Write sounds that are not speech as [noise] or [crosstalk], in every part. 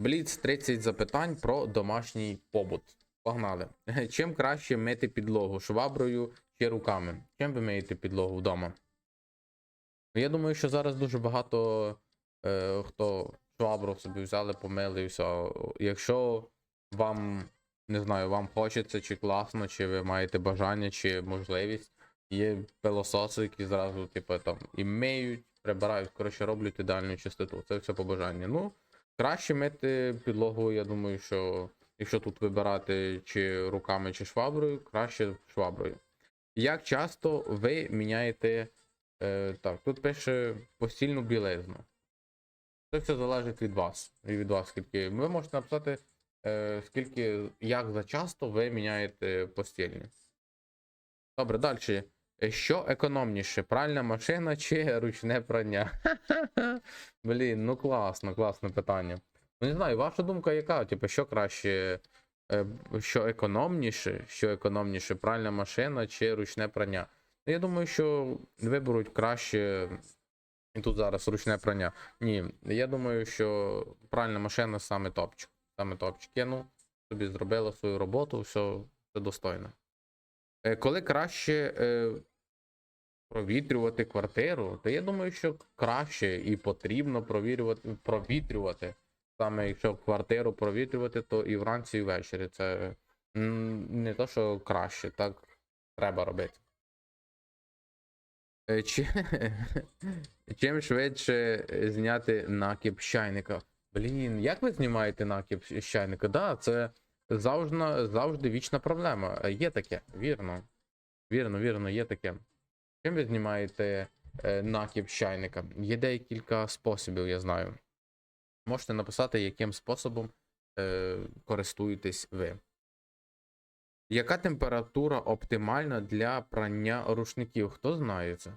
Бліц 30 запитань про домашній побут. Погнали. [laughs] Чим краще мити підлогу? Шваброю чи руками? Чим ви миєте підлогу вдома? Я думаю, що зараз дуже багато е, хто швабру собі взяли, помили і все. Якщо вам, не знаю, вам хочеться, чи класно, чи ви маєте бажання, чи можливість, є пилососи, які зразу, типу, там і миють, прибирають, коротше, роблять ідеальну чистоту. Це все по бажанню. Ну, краще мити підлогу, я думаю, що якщо тут вибирати чи руками, чи шваброю, краще шваброю. Як часто ви міняєте. Е, так, тут пише постільну білизну. Це все залежить від вас. І від вас, скільки. Ви можете написати, е, скільки, як за часто ви міняєте постільні. Добре, далі. Що економніше? Пральна машина чи ручне прання? [laughs] Блін, ну класно, класне питання. Ну не знаю, ваша думка яка? Типу, що краще, е, що економніше, що економніше, пральна машина чи ручне прання? Ну, Я думаю, що виберуть краще. І тут зараз ручне прання. Ні, я думаю, що пральна машина саме топчик. Саме топчик. Кинув, собі зробила свою роботу, все, все достойно. Е, Коли краще е, провітрювати квартиру, то я думаю, що краще і потрібно провірювати, провітрювати. Саме якщо квартиру провітрювати, то і вранці, і ввечері. Це не то, що краще, так треба робити. Е, Чи... [laughs] Чим швидше зняти накіп чайника? Блін, як ви знімаєте накіп з чайника? Да, це завжди, завжди вічна проблема. Е, Є таке, вірно. Вірно, вірно, є таке. Чим ви знімаєте е, накіп чайника? Є декілька способів, я знаю. Можете написати, яким способом е, користуєтесь ви. Яка температура оптимальна для прання рушників? Хто знає це?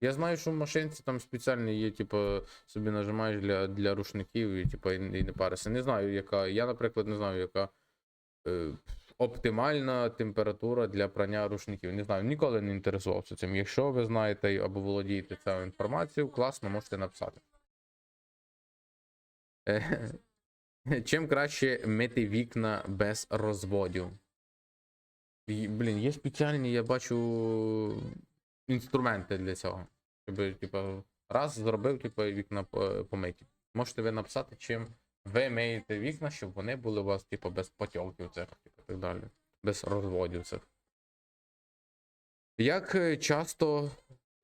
Я знаю, що в машинці там спеціально є, типу, собі нажимаєш для, для рушників і, типу, і, не паришся. Не знаю, яка. Я, наприклад, не знаю, яка е, оптимальна температура для прання рушників. Не знаю, ніколи не інтересувався цим. Якщо ви знаєте або володієте цією інформацією, класно, можете написати. Е, Чим краще мити вікна без розводів? Блін, є спеціальні, я бачу інструменти для цього. Щоб, типу, раз зробив, типу, вікна помиті. Можете ви написати, чим ви миєте вікна, щоб вони були у вас, типу, без потьоків цих, типу, так далі. Без розводів цих. Як е, часто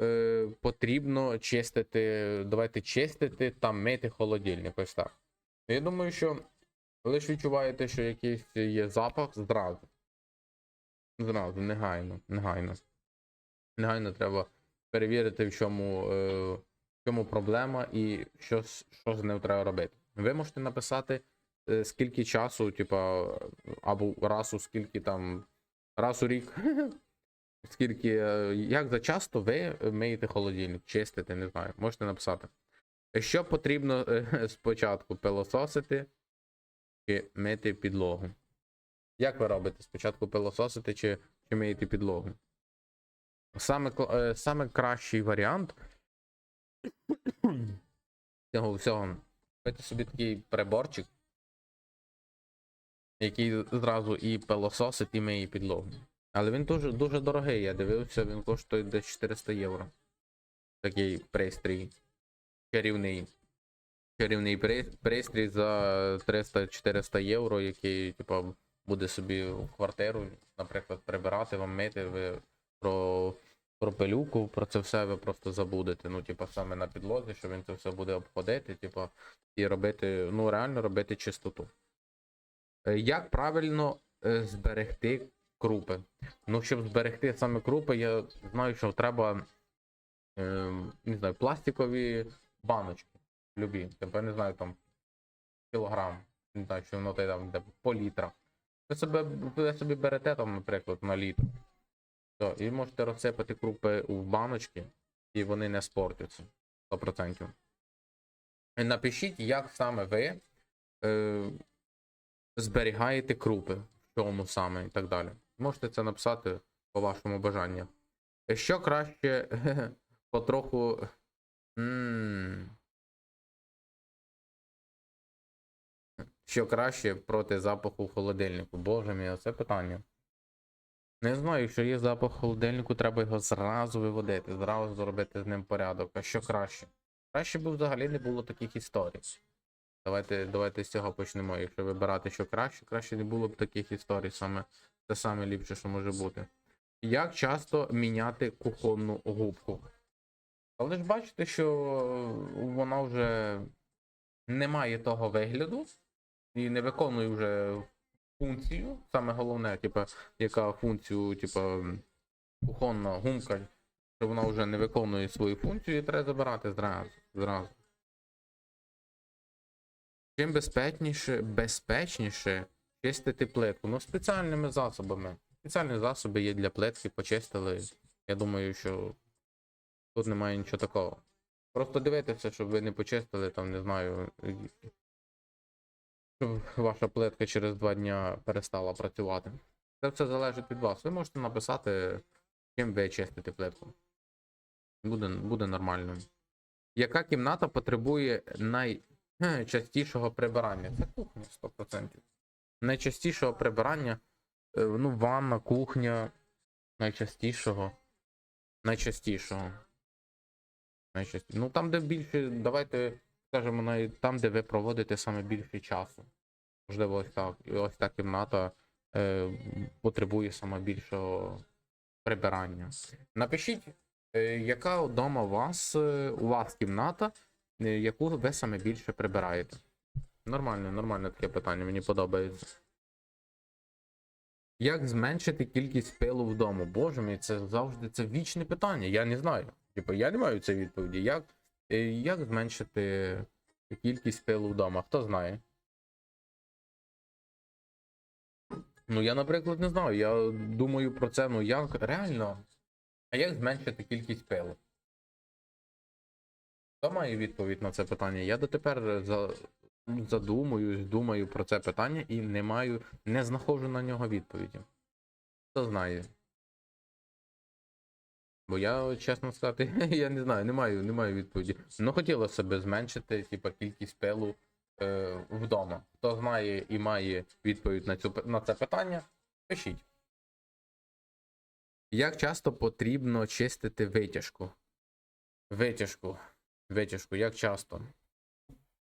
е, потрібно чистити, давайте чистити та мити холодильник, ось так. Я думаю, що лише відчуваєте, що якийсь є запах зразу. Зразу, негайно, негайно. Негайно треба перевірити, в чому, е, в чому проблема і що, що з ним треба робити. Ви можете написати, скільки часу, типа, або раз у скільки там, раз у рік, [laughs] скільки, е, як за часто ви миєте холодильник, чистите, не знаю, можете написати. Що потрібно е, [laughs] спочатку пилососити чи мити підлогу? Як ви робите? Спочатку пилососите чи, чи миєте підлогу? Саме, е, саме кращий варіант цього [coughs] всього. Купити собі такий приборчик, який зразу і пилососить, і миє підлогу. Але він дуже, дуже дорогий, я дивився, він коштує десь 400 євро. Такий пристрій. Чарівний. Чарівний пристрій за 300-400 євро, який, типу, буде собі в квартиру, наприклад, прибирати, вам мити, ви про, про пилюку, про це все ви просто забудете. Ну, типу, саме на підлозі, що він це все буде обходити, типу, і робити, ну, реально робити чистоту. Е, Як правильно е, зберегти крупи? Ну, щоб зберегти саме крупи, я знаю, що треба, е, не знаю, пластикові баночки. Любі. Я не знаю, там кілограм. Не знаю, що воно там де по літрах. Ви собі, ви собі берете там, наприклад, на літр. Все, і можете розсипати крупи в баночки, і вони не спортяться 100%. Напишіть, як саме ви е, зберігаєте крупи, в чому саме і так далі. Можете це написати по вашому бажанню. Що краще [laughs] потроху. Що краще проти запаху в холодильнику? Боже мій, це питання. Не знаю, якщо є запах в холодильнику, треба його зразу виводити, зразу зробити з ним порядок. А що краще? Краще б взагалі не було таких історій. Давайте, давайте з цього почнемо. Якщо вибирати, що краще, краще не було б таких історій. Саме це саме ліпше, що може бути. Як часто міняти кухонну губку? Але ж бачите, що вона вже не має того вигляду і не виконує вже функцію. Саме головне, типу, яка функцію, типу, кухонна гумка, що вона вже не виконує свою функцію, і треба забирати зразу. зразу. Чим безпечніше, безпечніше чистити плитку. Ну, спеціальними засобами. Спеціальні засоби є для плитки, почистили. Я думаю, що тут немає нічого такого. Просто дивитися, щоб ви не почистили, там, не знаю, щоб ваша плитка через два дня перестала працювати. Це все залежить від вас. Ви можете написати, чим ви чистите плитку. Буде, буде нормально. Яка кімната потребує найчастішого прибирання? Це кухня 100%. Найчастішого прибирання. е, Ну, ванна, кухня. Найчастішого. Найчастішого. Найчастіше. Ну там, де більше, давайте скажемо, там, де ви проводите саме більше часу. Можливо, ось так. І ось та кімната е, потребує саме більшого прибирання. Напишіть, е, яка вдома у вас, е, у вас кімната, яку ви саме більше прибираєте. Нормально, нормальне таке питання, мені подобається. Як зменшити кількість пилу вдома? Боже мій, це завжди це вічне питання. Я не знаю. Типу, я не маю цієї відповіді. Як, е, як зменшити кількість пилу вдома? Хто знає? Ну, я, наприклад, не знаю. Я думаю про це, ну як реально. А як зменшити кількість пилу? Хто має відповідь на це питання? Я дотепер за... задумуюсь, думаю про це питання і не маю, не знаходжу на нього відповіді. Хто знає? Бо я, чесно сказати, [laughs] я не знаю, не маю, не маю відповіді. Ну хотілося б зменшити, типа, кількість пилу е, вдома. Хто знає і має відповідь на, цю, на це питання, пишіть. Як часто потрібно чистити витяжку? Витяжку. Витяжку, як часто?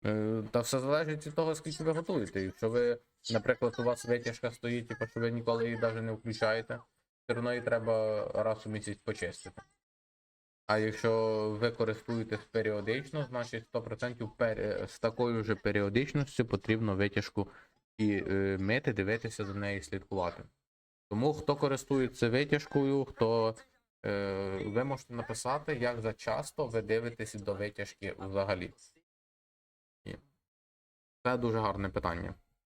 Е, Та все залежить від того, скільки ви готуєте. Якщо ви, наприклад, у вас витяжка стоїть, типу, що ви ніколи її навіть не включаєте, все одно її треба раз у місяць почистити. А якщо ви користуєтесь періодично, значить 100% пер... з такою ж періодичністю потрібно витяжку і е, мити, дивитися за нею і слідкувати. Тому хто користується витяжкою, хто ви можете написати, як за часто ви дивитесь до витяжки взагалі. Це дуже гарне питання.